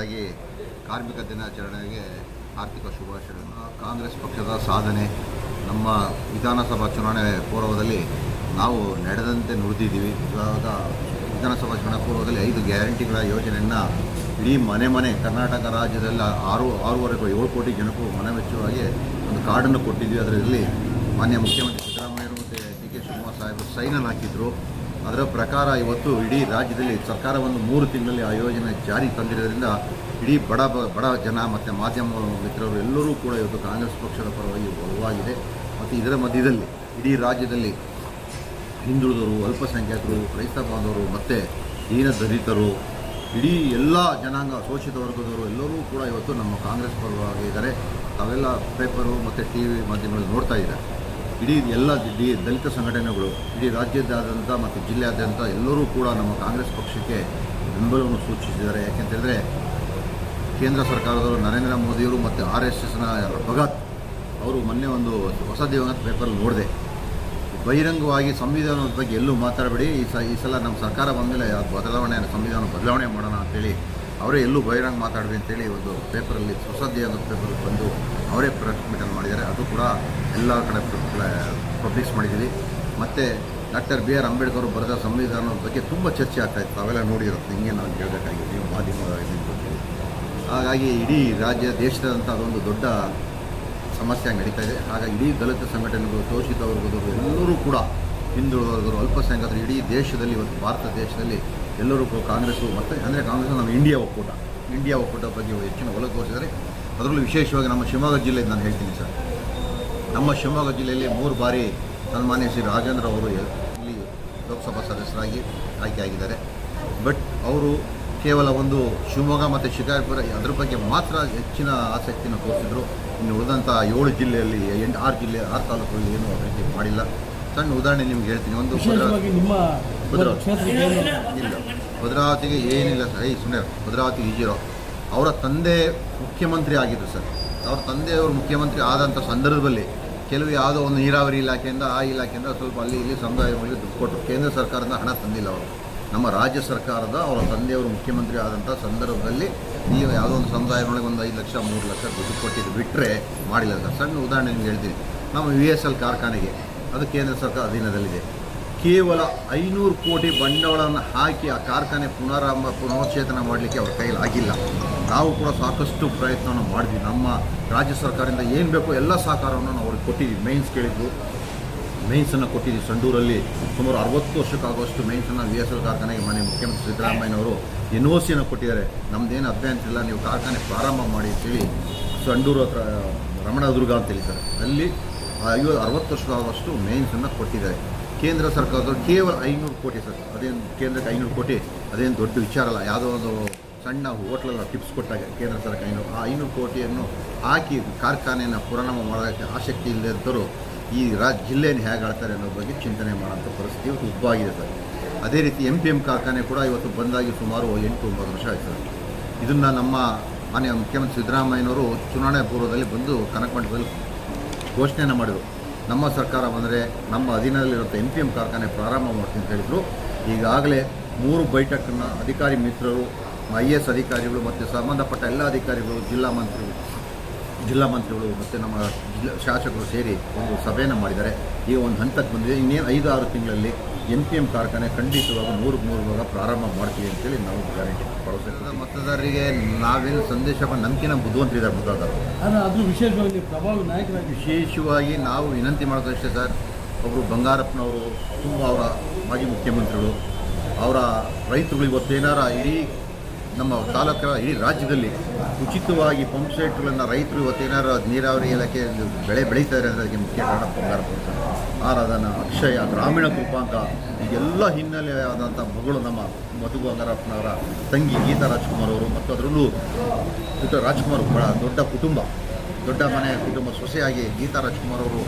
ಹಾಗಾಗಿ ಕಾರ್ಮಿಕ ದಿನಾಚರಣೆಗೆ ಆರ್ಥಿಕ ಶುಭಾಶಯಗಳನ್ನು. ಕಾಂಗ್ರೆಸ್ ಪಕ್ಷದ ಸಾಧನೆ. ನಮ್ಮ ವಿಧಾನಸಭಾ ಚುನಾವಣೆ ಪೂರ್ವದಲ್ಲಿ ನಾವು ನಡೆದಂತೆ ನುಡಿದಿದ್ದೀವಿ. ಇವಾಗ ವಿಧಾನಸಭಾ ಚುನಾವಣೆ ಪೂರ್ವದಲ್ಲಿ ಐದು ಗ್ಯಾರಂಟಿಗಳ ಯೋಜನೆಯನ್ನು ಇಡೀ ಮನೆ ಮನೆ ಕರ್ನಾಟಕ ರಾಜ್ಯದಲ್ಲ ಆರು ಆರೂವರೆ ಏಳು ಕೋಟಿ ಜನಕ್ಕೂ ಮನೆ ವೆಚ್ಚವಾಗಿ ಒಂದು ಕಾರ್ಡನ್ನು ಕೊಟ್ಟಿದ್ವಿ ಅದರಲ್ಲಿ ಮಾನ್ಯ ಮುಖ್ಯಮಂತ್ರಿ ಸಿದ್ದರಾಮಯ್ಯರು ಮತ್ತು ಡಿ ಕೆ ಶಿವಕುಮಾರ್ ಸಾಹೇಬರು ಸೈನನ್ನು ಹಾಕಿದ್ರು. ಅದರ ಪ್ರಕಾರ ಇವತ್ತು ಇಡೀ ರಾಜ್ಯದಲ್ಲಿ ಸರ್ಕಾರ ಒಂದು ಮೂರು ತಿಂಗಳಲ್ಲಿ ಆ ಯೋಜನೆ ಜಾರಿ ತಂದಿರೋದ್ರಿಂದ ಇಡೀ ಬಡ ಬಡ ಜನ ಮತ್ತು ಮಾಧ್ಯಮ ಮಿತ್ರರು ಎಲ್ಲರೂ ಕೂಡ ಇವತ್ತು ಕಾಂಗ್ರೆಸ್ ಪಕ್ಷದ ಪರವಾಗಿ ಒಲವಾಗಿದೆ ಮತ್ತು ಇದರ ಮಧ್ಯದಲ್ಲಿ ಇಡೀ ರಾಜ್ಯದಲ್ಲಿ ಹಿಂದುಳಿದವರು, ಅಲ್ಪಸಂಖ್ಯಾತರು, ಕ್ರೈಸ್ತ ಬಾಂಧವರು ಮತ್ತು ದೀನ ದಲಿತರು, ಇಡೀ ಎಲ್ಲ ಜನಾಂಗ ಶೋಷಿತ ವರ್ಗದವರು ಎಲ್ಲರೂ ಕೂಡ ಇವತ್ತು ನಮ್ಮ ಕಾಂಗ್ರೆಸ್ ಪರವಾಗಿ ಇದ್ದಾರೆ. ತಾವೆಲ್ಲ ಪೇಪರು ಮತ್ತು ಟಿ ವಿ ಮಾಧ್ಯಮಗಳಲ್ಲಿ ನೋಡ್ತಾ ಇದ್ದಾರೆ? ಇಡೀ ಎಲ್ಲ ಇಡೀ ದಲಿತ ಸಂಘಟನೆಗಳು, ಇಡೀ ರಾಜ್ಯದಾದ್ಯಂತ ಮತ್ತು ಜಿಲ್ಲೆಯಾದ್ಯಂತ ಎಲ್ಲರೂ ಕೂಡ ನಮ್ಮ ಕಾಂಗ್ರೆಸ್ ಪಕ್ಷಕ್ಕೆ ಬೆಂಬಲವನ್ನು ಸೂಚಿಸಿದ್ದಾರೆ. ಯಾಕೆಂತೇಳಿದ್ರೆ ಕೇಂದ್ರ ಸರ್ಕಾರದವರು ನರೇಂದ್ರ ಮೋದಿಯವರು ಮತ್ತು ಆರ್ ಎಸ್ ಎಸ್ನ ಭಗತ್ ಅವರು ಮೊನ್ನೆ ಒಂದು ಹೊಸ ದಿವಂಗತ ಪೇಪರಲ್ಲಿ ನೋಡಿದೆ. ಬಹಿರಂಗವಾಗಿ ಸಂವಿಧಾನದ ಬಗ್ಗೆ ಎಲ್ಲೂ ಮಾತಾಡಬೇಡಿ. ಈ ಸ, ಈ ಸಲ ನಮ್ಮ ಸರ್ಕಾರ ಬಂದಮೇಲೆ ಬದಲಾವಣೆ ಸಂವಿಧಾನ ಬದಲಾವಣೆ ಮಾಡೋಣ ಅಂತೇಳಿ ಅವರೇ ಎಲ್ಲೂ ಬಹಿರಂಗ ಮಾತಾಡಿದೆ ಅಂತೇಳಿ ಒಂದು ಪೇಪರಲ್ಲಿ ಸುಸದ್ದಿ ಅನ್ನೋ ಪೇಪರ್ ಬಂದು ಅವರೇ ಪ್ರೆಸ್ ಮಾಡಿದ್ದಾರೆ. ಅದು ಕೂಡ ಎಲ್ಲ ಕಡೆ ಪಬ್ಲಿಷ್ ಮಾಡಿದ್ದೀವಿ. ಮತ್ತು ಡಾಕ್ಟರ್ ಬಿ ಆರ್ ಅಂಬೇಡ್ಕರ್ ಬರೆದ ಸಂವಿಧಾನದ ಬಗ್ಗೆ ತುಂಬ ಚರ್ಚೆ ಆಗ್ತಾಯಿತ್ತು ತಾವೆಲ್ಲ ನೋಡಿರುತ್ತೆ ಹಿಂಗೆ ನಾನು ಕೇಳಬೇಕಾಗಿತ್ತು ನೀವು ಮಾಧ್ಯಮದ ಇದನ್ನ ಹಾಗಾಗಿ ಇಡೀ ರಾಜ್ಯ ದೇಶದಂಥ ಅದೊಂದು ದೊಡ್ಡ ಸಮಸ್ಯೆ ನಡೀತಾ ಇದೆ. ಹಾಗಾಗಿ ಇಡೀ ದಲಿತ ಸಂಘಟನೆಗಳು ಶೋಷಿತ ವರ್ಗದವರು ಎಲ್ಲರೂ ಕೂಡ ಹಿಂದುಳಿದವರು ಅಲ್ಪಸಂಖ್ಯಾತರು ಇಡೀ ದೇಶದಲ್ಲಿ, ಇವತ್ತು ಭಾರತ ದೇಶದಲ್ಲಿ ಎಲ್ಲರೂ ಕಾಂಗ್ರೆಸ್ಸು ಮತ್ತು ಅಂದರೆ ಕಾಂಗ್ರೆಸ್ ನಮ್ಮ ಇಂಡಿಯಾ ಒಕ್ಕೂಟ. ಇಂಡಿಯಾ ಒಕ್ಕೂಟ ಬಗ್ಗೆ ಹೆಚ್ಚಿನ ಒಲವು ತೋರಿಸಿದರೆ ಅದರಲ್ಲೂ ವಿಶೇಷವಾಗಿ ನಮ್ಮ ಶಿವಮೊಗ್ಗ ಜಿಲ್ಲೆ ನಾನು ಹೇಳ್ತೀನಿ ಸರ್. ನಮ್ಮ ಶಿವಮೊಗ್ಗ ಜಿಲ್ಲೆಯಲ್ಲಿ ಮೂರು ಬಾರಿ ಸನ್ಮಾನ್ಯ ಶ್ರೀ ರಾಜೇಂದ್ರ ಅವರು ಇಲ್ಲಿ ಲೋಕಸಭಾ ಸದಸ್ಯರಾಗಿ ಆಯ್ಕೆಯಾಗಿದ್ದಾರೆ ಬಟ್ ಅವರು ಕೇವಲ ಒಂದು ಶಿವಮೊಗ್ಗ ಮತ್ತು ಶಿಕಾರಿಪುರ ಅದ್ರ ಬಗ್ಗೆ ಮಾತ್ರ ಹೆಚ್ಚಿನ ಆಸಕ್ತಿಯನ್ನು ತೋರಿಸಿದ್ರು. ಇನ್ನು ಉಳಿದಂಥ ಏಳು ಜಿಲ್ಲೆಯಲ್ಲಿ ಎಂಟು ಆರು ಜಿಲ್ಲೆ ಆರು ತಾಲೂಕುಗಳಲ್ಲಿ ಏನೂ ಅಭಿವೃದ್ಧಿ ಮಾಡಿಲ್ಲ. ಸಣ್ಣ ಉದಾಹರಣೆ ನಿಮ್ಗೆ ಹೇಳ್ತೀನಿ. ಒಂದು ನಿಮ್ಮ ಇಲ್ಲ ಭದ್ರಾವತಿಗೆ ಏನಿಲ್ಲ ಸರ್. ಐ ಸುಮ್ಮನೆ ಭದ್ರಾವತಿ ಈಜಿರೋ ಅವರ ತಂದೆ ಮುಖ್ಯಮಂತ್ರಿ ಆಗಿದ್ದರು ಸರ್. ಅವ್ರ ತಂದೆಯವರು ಮುಖ್ಯಮಂತ್ರಿ ಆದಂಥ ಸಂದರ್ಭದಲ್ಲಿ ಕೆಲವು ಯಾವುದೋ ಒಂದು ನೀರಾವರಿ ಇಲಾಖೆಯಿಂದ, ಆ ಇಲಾಖೆಯಿಂದ ಸ್ವಲ್ಪ ಅಲ್ಲಿ ಇಲ್ಲಿ ಸಮುದಾಯಗಳಿಗೆ ದುಡ್ಡು ಕೊಟ್ಟರು. ಕೇಂದ್ರ ಸರ್ಕಾರದಿಂದ ಹಣ ತಂದಿಲ್ಲ ಅವರು. ನಮ್ಮ ರಾಜ್ಯ ಸರ್ಕಾರದ ಅವರ ತಂದೆಯವರು ಮುಖ್ಯಮಂತ್ರಿ ಆದಂಥ ಸಂದರ್ಭದಲ್ಲಿ ನೀವು ಯಾವುದೋ ಒಂದು ಸಮುದಾಯದೊಳಗೆ ಒಂದು ಐದು ಲಕ್ಷ, ಮೂರು ಲಕ್ಷ ದುಡ್ಡು ಕೊಟ್ಟಿದ್ದು ಬಿಟ್ಟರೆ ಮಾಡಿಲ್ಲ ಸರ್. ಸಣ್ಣ ಉದಾಹರಣೆ ನಿಮ್ಗೆ ಹೇಳ್ತೀನಿ. ನಮ್ಮ ವಿ ಎಸ್ ಎಲ್ ಕಾರ್ಖಾನೆಗೆ ಅದು ಕೇಂದ್ರ ಸರ್ಕಾರ ಅಧೀನದಲ್ಲಿದೆ. ಕೇವಲ ಐನೂರು ಕೋಟಿ ಬಂಡವಾಳವನ್ನು ಹಾಕಿ ಆ ಕಾರ್ಖಾನೆ ಪುನರಾರಂಭ ಪುನಶ್ಚೇತನ ಮಾಡಲಿಕ್ಕೆ ಅವ್ರ ಕೈಯಲ್ಲಿ ಆಗಿಲ್ಲ. ನಾವು ಕೂಡ ಸಾಕಷ್ಟು ಪ್ರಯತ್ನವನ್ನು ಮಾಡಿದ್ವಿ. ನಮ್ಮ ರಾಜ್ಯ ಸರ್ಕಾರದಿಂದ ಏನು ಬೇಕೋ ಎಲ್ಲ ಸಹಕಾರವನ್ನು ನಾವು ಅವ್ರಿಗೆ ಕೊಟ್ಟಿದ್ವಿ. ಮೈನ್ಸ್ ಕೇಳಿದ್ದು ಮೈನ್ಸನ್ನು ಕೊಟ್ಟಿದ್ವಿ. ಸಂಡೂರಲ್ಲಿ ಸುಮಾರು ಅರವತ್ತು ವರ್ಷಕ್ಕಾಗುವಷ್ಟು ಮೈನ್ಸನ್ನು ವಿ ಎಸ್ ಎಲ್ ಕಾರ್ಖಾನೆಗೆ ಮನೆ ಮುಖ್ಯಮಂತ್ರಿ ಸಿದ್ದರಾಮಯ್ಯನವರು ಎನ್ ಒ ಸಿಯನ್ನು ಕೊಟ್ಟಿದ್ದಾರೆ. ನಮ್ಮದೇನು ಅಭ್ಯಂತರ ಇಲ್ಲ. ನೀವು ಕಾರ್ಖಾನೆ ಪ್ರಾರಂಭ ಮಾಡಿ ಅಂತೇಳಿ ಸಂಡೂರು ಹತ್ರ, ರಮಣದುರ್ಗ ಅಂತ ಹೇಳ್ತಾರೆ ಅಲ್ಲಿ ಐವತ್ತು, ಅರವತ್ತು ವರ್ಷಕ್ಕಾಗುವಷ್ಟು ಮೇನ್ಸನ್ನು ಕೊಟ್ಟಿದ್ದಾರೆ. ಕೇಂದ್ರ ಸರ್ಕಾರದವರು ಕೇವಲ ಐನೂರು ಕೋಟಿ ಸರ್. ಅದೇನು ಕೇಂದ್ರಕ್ಕೆ ಐನೂರು ಕೋಟಿ? ಅದೇನು ದೊಡ್ಡ ವಿಚಾರ ಅಲ್ಲ. ಯಾವುದೋ ಒಂದು ಸಣ್ಣ ಹೋಟ್ಲಲ್ಲಿ ಟಿಪ್ಸ್ ಕೊಟ್ಟಾಗ ಕೇಂದ್ರ ಸರ್ಕಾರ ಐನೂರು ಆ ಐನೂರು ಕೋಟಿಯನ್ನು ಹಾಕಿ ಕಾರ್ಖಾನೆಯನ್ನು ಪುರಾರಂಭ ಮಾಡೋದಕ್ಕೆ ಆಸಕ್ತಿ ಇಲ್ಲದೆ ಇದ್ದರೂ ಈ ರಾಜ್ಯ ಜಿಲ್ಲೆಯನ್ನು ಹೇಗೆ ಆಳ್ತಾರೆ ಅನ್ನೋ ಬಗ್ಗೆ ಚಿಂತನೆ ಮಾಡೋಂಥ ಪರಿಸ್ಥಿತಿ ಇವತ್ತು ಉದ್ಭವಾಗಿದೆ ಸರ್. ಅದೇ ರೀತಿ ಎಂ ಪಿ ಎಂ ಕಾರ್ಖಾನೆ ಕೂಡ ಇವತ್ತು ಬಂದಾಗಿ ಸುಮಾರು ಎಂಟು, ಒಂಬತ್ತು ವರ್ಷ ಆಯಿತು ಇದನ್ನು ನಮ್ಮ ಮಾನ್ಯ ಮುಖ್ಯಮಂತ್ರಿ ಸಿದ್ದರಾಮಯ್ಯನವರು ಚುನಾವಣೆ ಪೂರ್ವದಲ್ಲಿ ಬಂದು ಕನಕಮಂಟಪದಲ್ಲಿ ಘೋಷಣೆಯನ್ನು ಮಾಡಿದರು. ನಮ್ಮ ಸರ್ಕಾರ ಬಂದರೆ ನಮ್ಮ ಅಧೀನದಲ್ಲಿರುವಂಥ ಎಂ ಪಿ ಎಂ ಕಾರ್ಖಾನೆ ಪ್ರಾರಂಭ ಮಾಡ್ತೀನಿ ಅಂತ ಹೇಳಿದರು. ಈಗಾಗಲೇ ಮೂರು ಬೈಠಕನ್ನು ಅಧಿಕಾರಿ ಮಿತ್ರರು, ಐ ಎ ಎಸ್ ಅಧಿಕಾರಿಗಳು ಮತ್ತು ಸಂಬಂಧಪಟ್ಟ ಎಲ್ಲ ಅಧಿಕಾರಿಗಳು, ಜಿಲ್ಲಾ ಮಂತ್ರಿಗಳು ಜಿಲ್ಲಾ ಮಂತ್ರಿಗಳು ಮತ್ತು ನಮ್ಮ ಜಿಲ್ಲಾ ಶಾಸಕರು ಸೇರಿ ಒಂದು ಸಭೆಯನ್ನು ಮಾಡಿದ್ದಾರೆ. ಈಗ ಒಂದು ಹಂತಕ್ಕೆ ಬಂದಿದೆ. ಇನ್ನೇನು ಐದು, ಆರು ತಿಂಗಳಲ್ಲಿ ಎಂ ಪಿ ಎಂ ಕಾರ್ಖಾನೆ ಖಂಡಿತವಾಗ ನೂರಕ್ಕೆ ನೂರು ಭಾಗ ಪ್ರಾರಂಭ ಮಾಡ್ತೀವಿ ಅಂತೇಳಿ ನಾವು ಗ್ಯಾರಂಟಿ ಭರವಸೆ ಮತದಾರರಿಗೆ ನಾವೇನು ಸಂದೇಶ ನಂಬಿಕೆನ ಬುದ್ಧಿವಂತರಿದ್ದಾರೆ ಮತದಾರರು ಅದು ವಿಶೇಷವಾಗಿ ಪ್ರಭಾವ ಪ್ರಭಾವಿ ನಾಯಕರಾಗಿ ವಿಶೇಷವಾಗಿ ನಾವು ವಿನಂತಿ ಮಾಡೋದಷ್ಟೇ ಸರ್. ಒಬ್ಬರು ಬಂಗಾರಪ್ಪನವರು ತುಂಬ ಅವರ ಮಾಜಿ ಮುಖ್ಯಮಂತ್ರಿಗಳು ಅವರ ರೈತರುಗಳು ಇವತ್ತೇನಾರ ಇಡೀ ನಮ್ಮ ತಾಲೂಕಿನ ಇಡೀ ರಾಜ್ಯದಲ್ಲಿ ಉಚಿತವಾಗಿ ಪಂಪ್ ಸೆಟ್ಗಳನ್ನು ರೈತರು ಇವತ್ತೇನಾರ ನೀರಾವರಿ ಇಲಾಖೆ ಬೆಳೆ ಬೆಳೀತಾರೆ ಅಂದರೆ ಅದಕ್ಕೆ ಮುಖ್ಯ ಕಾರಣ ಬಂಗಾರ ಆರಾಧನ, ಅಕ್ಷಯ, ಗ್ರಾಮೀಣ ಕೃಪಾಂಕ, ಈಗೆಲ್ಲ ಹಿನ್ನೆಲೆಯಾದಂಥ ಮಗಳು ನಮ್ಮ ಮಧು ಬಂಗಾರಪ್ಪನವರ ತಂಗಿ ಗೀತಾ ರಾಜ್ಕುಮಾರ್ ಅವರು ಮತ್ತು ಅದರಲ್ಲೂ ಪುಟ್ಟ ರಾಜ್ಕುಮಾರ್ ಬಹಳ ದೊಡ್ಡ ಕುಟುಂಬ. ದೊಡ್ಡ ಮನೆಯ ಕುಟುಂಬ ಸೊಸೆಯಾಗಿ ಗೀತಾ ರಾಜ್ಕುಮಾರ್ ಅವರು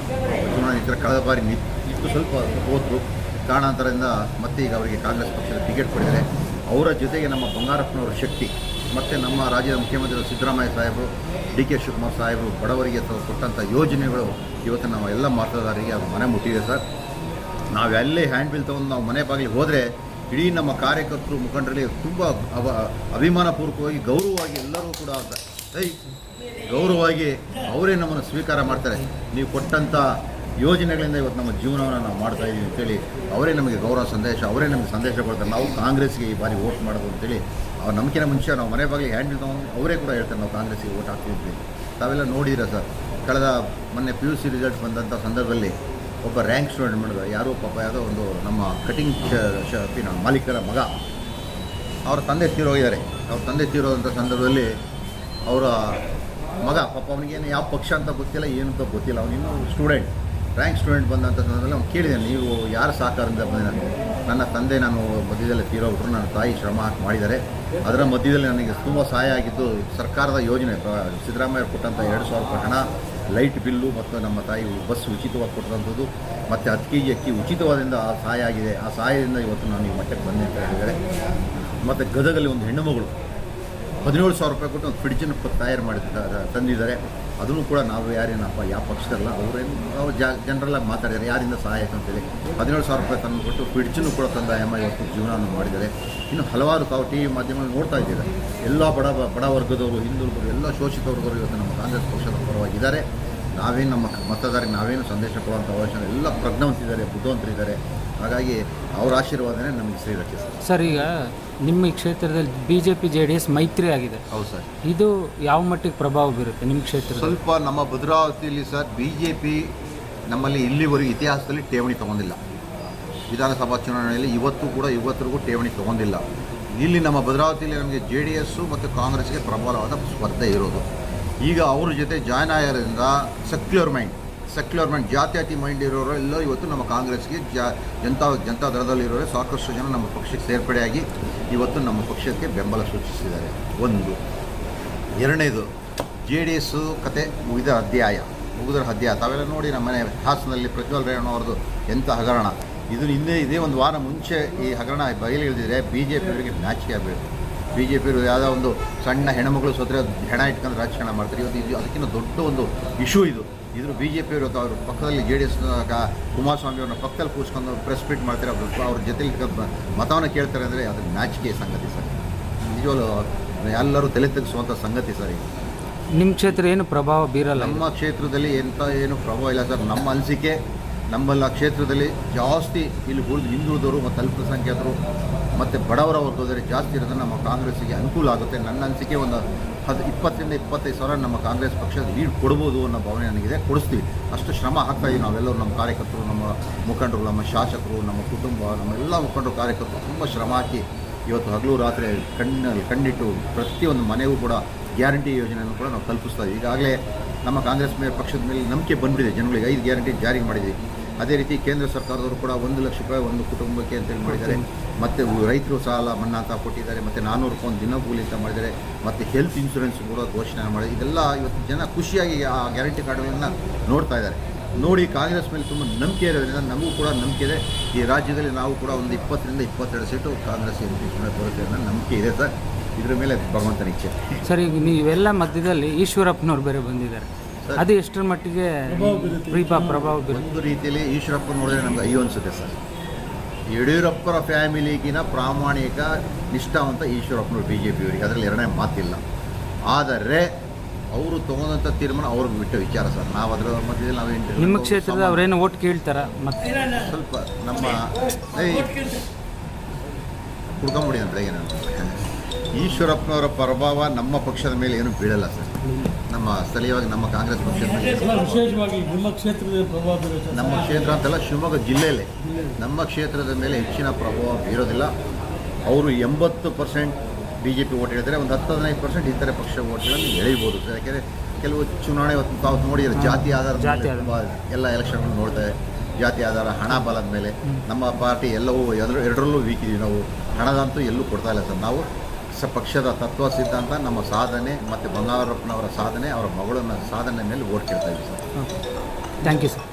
ಚುನಾವಣೆ ಕಳೆದ ಬಾರಿ ನಿಂತು ಸ್ವಲ್ಪ ಹೋದರು. ಕಾರಣಾಂತರದಿಂದ ಮತ್ತೆ ಈಗ ಅವರಿಗೆ ಕಾಂಗ್ರೆಸ್ ಪಕ್ಷದ ಟಿಕೆಟ್ ಕೊಡಿದ್ದಾರೆ ಅವರ ಜೊತೆಗೆ ನಮ್ಮ ಬಂಗಾರಪ್ಪನವರ ಶಕ್ತಿ, ಮತ್ತು ನಮ್ಮ ರಾಜ್ಯದ ಮುಖ್ಯಮಂತ್ರಿ ಸಿದ್ದರಾಮಯ್ಯ ಸಾಹೇಬರು, ಡಿ ಕೆ ಶಿವಕುಮಾರ್ ಸಾಹೇಬರು, ಬಡವರಿಗೆ ತಾವು ಕೊಟ್ಟಂಥ ಯೋಜನೆಗಳು ಇವತ್ತು ನಾವು ಎಲ್ಲ ಮತದಾರರಿಗೆ ಅದು ಮನೆ ಮುಟ್ಟಿದೆ ಸರ್. ನಾವೆಲ್ಲೇ ಹ್ಯಾಂಡ್ ಬಿಲ್ ತೊಗೊಂಡು ನಾವು ಮನೆ ಬಾಗಿಲಿಗೆ ಹೋದರೆ ಇಡೀ ನಮ್ಮ ಕಾರ್ಯಕರ್ತರು ಮುಖಂಡರಲ್ಲಿ ತುಂಬ ಅವ, ಅಭಿಮಾನಪೂರ್ವಕವಾಗಿ, ಗೌರವವಾಗಿ ಎಲ್ಲರೂ ಕೂಡ ಗೌರವವಾಗಿ ಅವರೇ ನಮ್ಮನ್ನು ಸ್ವೀಕಾರ ಮಾಡ್ತಾರೆ. ನೀವು ಕೊಟ್ಟಂಥ ಯೋಜನೆಗಳಿಂದ ಇವತ್ತು ನಮ್ಮ ಜೀವನವನ್ನು ನಾವು ಮಾಡ್ತಾ ಇದ್ದೀವಿ ಅಂತೇಳಿ ಅವರೇ ನಮಗೆ ಗೌರವ ಸಂದೇಶ, ಅವರೇ ನಮಗೆ ಸಂದೇಶ ಕೊಡ್ತಾರೆ. ನಾವು ಕಾಂಗ್ರೆಸ್ಗೆ ಈ ಬಾರಿ ವೋಟ್ ಮಾಡೋದು ಅಂತೇಳಿ ಅವ್ರ ನಂಬಿಕೆನ ಮುಂಚೆ ನಾವು ಮನೆ ಬಾಗಿಲಿಗೆ ಹ್ಯಾಂಡ್ ತಗೊಂಡು ಅವರೇ ಕೂಡ ಹೇಳ್ತಾರೆ ನಾವು ಕಾಂಗ್ರೆಸ್ಗೆ ವೋಟ್ ಅಂತೇಳಿ. ತಾವೆಲ್ಲ ನೋಡಿರ ಸರ್? ಕಳೆದ ಮೊನ್ನೆ ಪಿ ಯು ಸಿ ರಿಸಲ್ಟ್ ಬಂದಂಥ ಸಂದರ್ಭದಲ್ಲಿ ಒಬ್ಬ ರ್ಯಾಂಕ್ ಸ್ಟೂಡೆಂಟ್ ಮಾಡಿದ, ಯಾರೋ ಪಾಪ ಯಾವುದೋ ಒಂದು ನಮ್ಮ ಕಟಿಂಗ್ ಶಾಪಿನ ಮಾಲೀಕರ ಮಗ. ಅವರ ತಂದೆ ತೀರೋಗಿದ್ದಾರೆ. ಅವ್ರ ತಂದೆ ತೀರೋದಂಥ ಸಂದರ್ಭದಲ್ಲಿ ಅವರ ಮಗ ಪಾಪ ಅವನಿಗೇನು ಯಾವ ಪಕ್ಷ ಅಂತ ಗೊತ್ತಿಲ್ಲ ಏನು ಅಂತ ಗೊತ್ತಿಲ್ಲ. ಅವನಿನ್ನೂ ಸ್ಟೂಡೆಂಟ್ ರ್ಯಾಂಕ್ ಸ್ಟೂಡೆಂಟ್ ಬಂದಂಥ ಸಂದರ್ಭದಲ್ಲಿ ಅವ್ನು ಕೇಳಿದೆ ನೀವು ಯಾರ ಸಹಕಾರದಿಂದ ಬಂದೆ ನಾನು ನನ್ನ ತಂದೆ ನಾನು ಮಧ್ಯದಲ್ಲಿ ತೀರೋಗ್ಬಿಟ್ರು ನನ್ನ ತಾಯಿ ಶ್ರಮ ಹಾಕಿ ಮಾಡಿದ್ದಾರೆ. ಅದರ ಮಧ್ಯದಲ್ಲಿ ನನಗೆ ತುಂಬ ಸಹಾಯ ಆಗಿದ್ದು, ಸರ್ಕಾರದ ಯೋಜನೆ ಸಿದ್ದರಾಮಯ್ಯ ಕೊಟ್ಟಂಥ ಎರಡು ಸಾವಿರ ರೂಪಾಯಿ ಹಣ, ಲೈಟ್ ಬಿಲ್ಲು ಮತ್ತು ನಮ್ಮ ತಾಯಿ ಬಸ್ ಉಚಿತವಾಗಿ ಕೊಟ್ಟಂಥದ್ದು ಮತ್ತು ಹತ್ತು ಕೆ ಜಿ ಅಕ್ಕಿ ಉಚಿತವಾದಿಂದ ಆ ಸಹಾಯ ಆಗಿದೆ. ಆ ಸಹಾಯದಿಂದ ಇವತ್ತು ನಾನು ಈ ಮಟ್ಟಕ್ಕೆ ಬಂದೆ ಅಂತ ಹೇಳಿದ್ದಾರೆ. ಮತ್ತು ಗದಗಲ್ಲಿ ಒಂದು ಹೆಣ್ಣು ಮಗಳು, ಹದಿನೇಳು ಸಾವಿರ ರೂಪಾಯಿ ಕೊಟ್ಟು ಒಂದು ಫ್ರಿಡ್ಜನ್ನು ತಯಾರು ಮಾಡಿ ತಂದಿದ್ದಾರೆ. ಅದನ್ನು ಕೂಡ ನಾವು ಯಾರೇನಪ್ಪ ಯಾವ ಪಕ್ಷದಲ್ಲ, ಅವರೇನು ಅವ್ರು ಜಾ ಜನರಲ್ಲಾಗಿ ಮಾತಾಡಿದ್ದಾರೆ, ಯಾರಿಂದ ಸಹಾಯಕ ಅಂತೇಳಿ. ಹದಿನೇಳು ಸಾವಿರ ರೂಪಾಯಿ ತಂದು ಕೊಟ್ಟು ಫ್ರಿಡ್ಜನ್ನು ಕೂಡ ತಂದ ಎಂ ಐ ಇವತ್ತು ಜೀವನವನ್ನು ಮಾಡಿದ್ದಾರೆ. ಇನ್ನು ಹಲವಾರು ತಾವು ಟಿ ವಿ ಮಾಧ್ಯಮದಲ್ಲಿ ನೋಡ್ತಾ ಇದ್ದೀರಾ ಎಲ್ಲ ಬಡ ಬಡ ವರ್ಗದವರು, ಹಿಂದುಳಿದವರು, ಎಲ್ಲ ಶೋಷಿತ ವರ್ಗದವರು ಇವತ್ತು ನಮ್ಮ ಕಾಂಗ್ರೆಸ್ ಪಕ್ಷದ ಪರವಾಗಿದ್ದಾರೆ. ನಾವೇನು ನಮ್ಮ ಮತದಾರರಿಗೆ ನಾವೇನು ಸಂದೇಶ ಕೊಡುವಂಥ ಅವಕಾಶ ಎಲ್ಲ ಪ್ರಜ್ಞಾವಂತಿದ್ದಾರೆ, ಬುದ್ಧಿವಂತರಿದ್ದಾರೆ. ಹಾಗಾಗಿ ಅವರ ಆಶೀರ್ವಾದನೇ ನಮಗೆ ಸೇರಕ್ಕೆ ಸರ್. ಸರ್ ಈಗ ನಿಮ್ಮ ಈ ಕ್ಷೇತ್ರದಲ್ಲಿ B J P J D S ಮೈತ್ರಿ ಆಗಿದೆ. ಹೌದು ಸರ್. ಇದು ಯಾವ ಮಟ್ಟಿಗೆ ಪ್ರಭಾವ ಬೀರುತ್ತೆ ನಿಮ್ಮ ಕ್ಷೇತ್ರ ಸ್ವಲ್ಪ ನಮ್ಮ ಭದ್ರಾವತಿಯಲ್ಲಿ ಸರ್ ಬಿ ಜೆ ಪಿ ನಮ್ಮಲ್ಲಿ ಇಲ್ಲಿವರೆಗೂ ಇತಿಹಾಸದಲ್ಲಿ ಠೇವಣಿ ತಗೊಂಡಿಲ್ಲ. ವಿಧಾನಸಭಾ ಚುನಾವಣೆಯಲ್ಲಿ ಇವತ್ತು ಕೂಡ ಇವತ್ತಿಗೂ ಠೇವಣಿ ತಗೊಂಡಿಲ್ಲ. ಇಲ್ಲಿ ನಮ್ಮ ಭದ್ರಾವತಿಯಲ್ಲಿ ನಮಗೆ ಜೆ ಡಿ ಎಸ್ಸು ಮತ್ತು ಕಾಂಗ್ರೆಸ್ಗೆ ಪ್ರಬಲವಾದ ಸ್ಪರ್ಧೆ ಇರೋದು. ಈಗ ಅವ್ರ ಜೊತೆ ಜಾಯ್ನ್ ಆಗಿರೋದ್ರಿಂದ ಸೆಕ್ಯುಲರ್ ಮೈಂಡ್ ಸೆಕ್ಯುಲರ್ ಮೈಂಡ್ ಜಾತ್ಯತೀತ ಮೈಂಡ್ ಇರೋರು ಎಲ್ಲ ಇವತ್ತು ನಮ್ಮ ಕಾಂಗ್ರೆಸ್ಗೆ ಜಾ, ಜನತಾ ಜನತಾ ದಳದಲ್ಲಿರೋರು ಸಾಕಷ್ಟು ಜನ ನಮ್ಮ ಪಕ್ಷಕ್ಕೆ ಸೇರ್ಪಡೆಯಾಗಿ ಇವತ್ತು ನಮ್ಮ ಪಕ್ಷಕ್ಕೆ ಬೆಂಬಲ ಸೂಚಿಸಿದ್ದಾರೆ. ಒಂದು. ಎರಡನೇದು, ಜೆ ಡಿ ಎಸ್ಸು ಕತೆ ಮುಗಿದ ಅಧ್ಯಾಯ. ಮುಗಿದ್ರ ಅಧ್ಯಾಯ. ತಾವೆಲ್ಲ ನೋಡಿ ನಮ್ಮ ಮನೆ ಹಾಸನಲ್ಲಿ ಪ್ರಜ್ವಲ್ ರೇವಣ್ಣ ಅವ್ರದ್ದು ಎಂಥ ಹಗರಣ. ಇದು ಹಿಂದೆ, ಇದೇ ಒಂದು ವಾರ ಮುಂಚೆ ಈ ಹಗರಣ ಬಯಲು ಇಳಿದಿದ್ರೆ ಬಿ ಜೆ ಪಿಯವರಿಗೆ ನಾಚಿಕೆ ಆಗಬೇಕು ಬಿ ಜೆ ಪಿಯವರು ಯಾವುದೋ ಒಂದು ಸಣ್ಣ ಹೆಣ್ಮಗಳು ಸೋತ್ರೆ ಹೆಣ ಇಟ್ಕೊಂಡು ರಾಜಕಾರಣ ಮಾಡ್ತಾರೆ. ಇವತ್ತು ಇದು ಅದಕ್ಕಿಂತ ದೊಡ್ಡ ಒಂದು ಇಶ್ಯೂ ಇದು. ಇದ್ರ ಬಿ ಜೆ ಪಿಯವರು ಅವ್ರ ಪಕ್ಕದಲ್ಲಿ ಜೆ ಡಿ ಎಸ್ ಕುಮಾರಸ್ವಾಮಿ ಅವ್ರನ್ನ ಪಕ್ಕದಲ್ಲಿ ಕೂರಿಸ್ಕೊಂಡು ಪ್ರೆಸ್ ಮೀಟ್ ಮಾಡ್ತಾರೆ ಅವ್ರ ಅವ್ರ ಜೊತೆಲಿ ಮತವನ್ನು ಕೇಳ್ತಾರೆ ಅಂದರೆ ಅದು ನಾಚಿಕೆ ಸಂಗತಿ ಸರ್. ನಿಜವಲ್ಲೂ ಎಲ್ಲರೂ ತಲೆ ತೆಗೆಸುವಂಥ ಸಂಗತಿ ಸರ್ ಇದು. ನಿಮ್ಮ ಕ್ಷೇತ್ರ ಏನು ಪ್ರಭಾವ ಬೀರಲ್ಲ? ನಮ್ಮ ಕ್ಷೇತ್ರದಲ್ಲಿ ಎಂಥ ಏನು ಪ್ರಭಾವ ಇಲ್ಲ ಸರ್. ನಮ್ಮ ಅನಿಸಿಕೆ ನಮ್ಮಲ್ಲ ಕ್ಷೇತ್ರದಲ್ಲಿ ಜಾಸ್ತಿ ಇಲ್ಲಿ ಉಳಿದು ಹಿಂದುಳಿದವರು ಮತ್ತು ಅಲ್ಪಸಂಖ್ಯಾತರು ಮತ್ತು ಬಡವರ ವರ್ಗದಲ್ಲಿ ಜಾಸ್ತಿ ಇರೋದನ್ನು ನಮ್ಮ ಕಾಂಗ್ರೆಸ್ಸಿಗೆ ಅನುಕೂಲ ಆಗುತ್ತೆ. ನನ್ನ ಅನಿಸಿಕೆ ಒಂದು ಹದ್, ಇಪ್ಪತ್ತರಿಂದ ಇಪ್ಪತ್ತೈದು ಸಾವಿರ ನಮ್ಮ ಕಾಂಗ್ರೆಸ್ ಪಕ್ಷದ ಲೀಡ್ ಕೊಡ್ಬೋದು ಅನ್ನೋ ಭಾವನೆ ನನಗಿದೆ. ಕೊಡಿಸ್ತೀವಿ. ಅಷ್ಟು ಶ್ರಮ ಹಾಕ್ತಾ ಇದೀವಿ ನಾವೆಲ್ಲರೂ ನಮ್ಮ ಕಾರ್ಯಕರ್ತರು, ನಮ್ಮ ಮುಖಂಡರು, ನಮ್ಮ ಶಾಸಕರು, ನಮ್ಮ ಕುಟುಂಬ, ನಮ್ಮ ಎಲ್ಲ ಮುಖಂಡರು, ಕಾರ್ಯಕರ್ತರು ತುಂಬ ಶ್ರಮ ಹಾಕಿ ಇವತ್ತು ಹಗಲು ರಾತ್ರಿ ಕಣ್ಣಲ್ಲಿ ಕಣ್ಣಿಟ್ಟು ಪ್ರತಿಯೊಂದು ಮನೆಗೂ ಕೂಡ ಗ್ಯಾರಂಟಿ ಯೋಜನೆಯನ್ನು ಕೂಡ ನಾವು ತಲುಪಿಸ್ತಾ ಇದ್ದೀವಿ. ಈಗಾಗಲೇ ನಮ್ಮ ಕಾಂಗ್ರೆಸ್ ಮೇಲೆ ಪಕ್ಷದ ಮೇಲೆ ನಂಬಿಕೆ ಬಂದ್ಬಿಟ್ಟಿದೆ ಜನಗಳಿಗೆ ಐದು ಗ್ಯಾರಂಟಿ ಜಾರಿ ಮಾಡಿದ್ದೀವಿ. ಅದೇ ರೀತಿ ಕೇಂದ್ರ ಸರ್ಕಾರದವರು ಕೂಡ ಒಂದು ಲಕ್ಷ ರೂಪಾಯಿ ಒಂದು ಕುಟುಂಬಕ್ಕೆ ಅಂತೇಳಿ ಮಾಡಿದ್ದಾರೆ. ಮತ್ತು ರೈತರು ಸಾಲ ಮನ್ನಾ ಅಂತ ಕೊಟ್ಟಿದ್ದಾರೆ. ಮತ್ತು ನಾನ್ನೂರು ರೂಪಾಯಿ ಒಂದು ದಿನಗೂಲಿ ಅಂತ ಮಾಡಿದ್ದಾರೆ. ಮತ್ತು ಹೆಲ್ತ್ ಇನ್ಶೂರೆನ್ಸ್ ಕೂಡ ಘೋಷಣೆ ಮಾಡಿ ಇದೆಲ್ಲ ಇವತ್ತು ಜನ ಖುಷಿಯಾಗಿ ಆ ಗ್ಯಾರಂಟಿ ಕಾರ್ಡ್ಗಳನ್ನು ನೋಡ್ತಾ ಇದ್ದಾರೆ. ನೋಡಿ, ಕಾಂಗ್ರೆಸ್ ಮೇಲೆ ತುಂಬ ನಂಬಿಕೆ ಇರೋದ್ರಿಂದ ನಮಗೂ ಕೂಡ ನಂಬಿಕೆ ಇದೆ. ಈ ರಾಜ್ಯದಲ್ಲಿ ನಾವು ಕೂಡ ಒಂದು ಇಪ್ಪತ್ತರಿಂದ ಇಪ್ಪತ್ತೆರಡು ಸೀಟು ಕಾಂಗ್ರೆಸ್ ಬರುತ್ತೆ ಅನ್ನೋ ನಂಬಿಕೆ ಇದೆ ಸರ್. ಇದರ ಮೇಲೆ ಭಗವಂತನ ಇಚ್ಛೆ. ಸರ್, ಈಗ ನೀವೆಲ್ಲ ಮಧ್ಯದಲ್ಲಿ ಈಶ್ವರಪ್ಪನವ್ರು ಬೇರೆ ಬಂದಿದ್ದಾರೆ. ಅದು ಎಷ್ಟರ ಮಟ್ಟಿಗೆ ಪ್ರಭಾವ ಬೀರುತ್ತೆ. ಪ್ರಭಾವ ಪ್ರಭಾವ ಬೀರುತ್ತೆ? ಒಂದು ರೀತಿಯಲ್ಲಿ ಈಶ್ವರಪ್ಪ ನೋಡಿದ್ರೆ ನಮ್ಗೆ ಅಯ್ಯೋ ಅನಿಸುತ್ತೆ ಸರ್. ಯಡಿಯೂರಪ್ಪರ ಫ್ಯಾಮಿಲಿಗಿನ ಪ್ರಾಮಾಣಿಕ ನಿಷ್ಠಾವಂತ ಈಶ್ವರಪ್ಪನವರು ಬಿ ಜೆ ಪಿಯವರಿಗೆ ಅದರಲ್ಲಿ ಎರಡನೇ ಮಾತಿಲ್ಲ. ಆದರೆ ಅವರು ತಗೊಂಡಂಥ ತೀರ್ಮಾನ ಅವ್ರಿಗೆ ಬಿಟ್ಟ ವಿಚಾರ ಸರ್. ನಾವು ಅದರ ಮಧ್ಯದಲ್ಲಿ ನಾವು ಏನು ನಿಮ್ಮ ಕ್ಷೇತ್ರದ ಅವರೇನು ಓಟ್ ಕೇಳ್ತಾರ ಮತ್ತೆ? ಸ್ವಲ್ಪ ನಮ್ಮ ಏಯ್, ಕುಡ್ಕೊಂಬಿಡಿ ನಾನು. ಈಶ್ವರಪ್ಪನವರ ಪ್ರಭಾವ ನಮ್ಮ ಪಕ್ಷದ ಮೇಲೆ ಏನು ಬೀಳಲ್ಲ ಸರ್. ನಮ್ಮ ಸ್ಥಳೀಯವಾಗಿ ನಮ್ಮ ಕಾಂಗ್ರೆಸ್ ಪಕ್ಷದ ಮೇಲೆ ವಿಶೇಷವಾಗಿ ನಿಮ್ಮ ಕ್ಷೇತ್ರದ ಪ್ರಭಾವ ನಮ್ಮ ಕ್ಷೇತ್ರ ಅಂತಲ್ಲ ಶಿವಮೊಗ್ಗ ಜಿಲ್ಲೆಯಲ್ಲೇ. ನಮ್ಮ ಕ್ಷೇತ್ರದ ಮೇಲೆ ಹೆಚ್ಚಿನ ಪ್ರಭಾವ ಬೀರೋದಿಲ್ಲ. ಅವರು ಎಂಬತ್ತು percent B J P vote ಹೇಳಿದರೆ ಒಂದು ಹತ್ತು ಹದಿನೈದು ಪರ್ಸೆಂಟ್ ಇತರೆ ಪಕ್ಷ ಓಟ್ಗಳನ್ನು ಎಳಿಬೋದು ಸರ್. ಯಾಕೆಂದರೆ ಕೆಲವು ಚುನಾವಣೆ ತಾವು ನೋಡಿದರೆ ಜಾತಿ ಆಧಾರದ. ತುಂಬ ಎಲ್ಲ ಎಲೆಕ್ಷನ್ಗಳು ನೋಡ್ತಾರೆ ಜಾತಿ ಆಧಾರ ಹಣ ಬಲದ ಮೇಲೆ. ನಮ್ಮ ಪಾರ್ಟಿ ಎಲ್ಲವೂ ಎದುರು ಎರಡರಲ್ಲೂ ವೀಕ್ ಇದೀವಿ ನಾವು. ಹಣದಂತೂ ಎಲ್ಲೂ ಕೊಡ್ತಾ ಇಲ್ಲ ಸರ್. ನಾವು ಸ ಪಕ್ಷದ ತತ್ವ ಸಿದ್ಧಾಂತ, ನಮ್ಮ ಸಾಧನೆ ಮತ್ತು ಬಂಗಾರಪ್ಪನವರ ಸಾಧನೆ, ಅವರ ಮಗಳನ್ನ ಸಾಧನೆ ಮೇಲೆ ಕೇಳ್ತಾ ಇದ್ದೀವಿ ಸರ್. Thank you sir.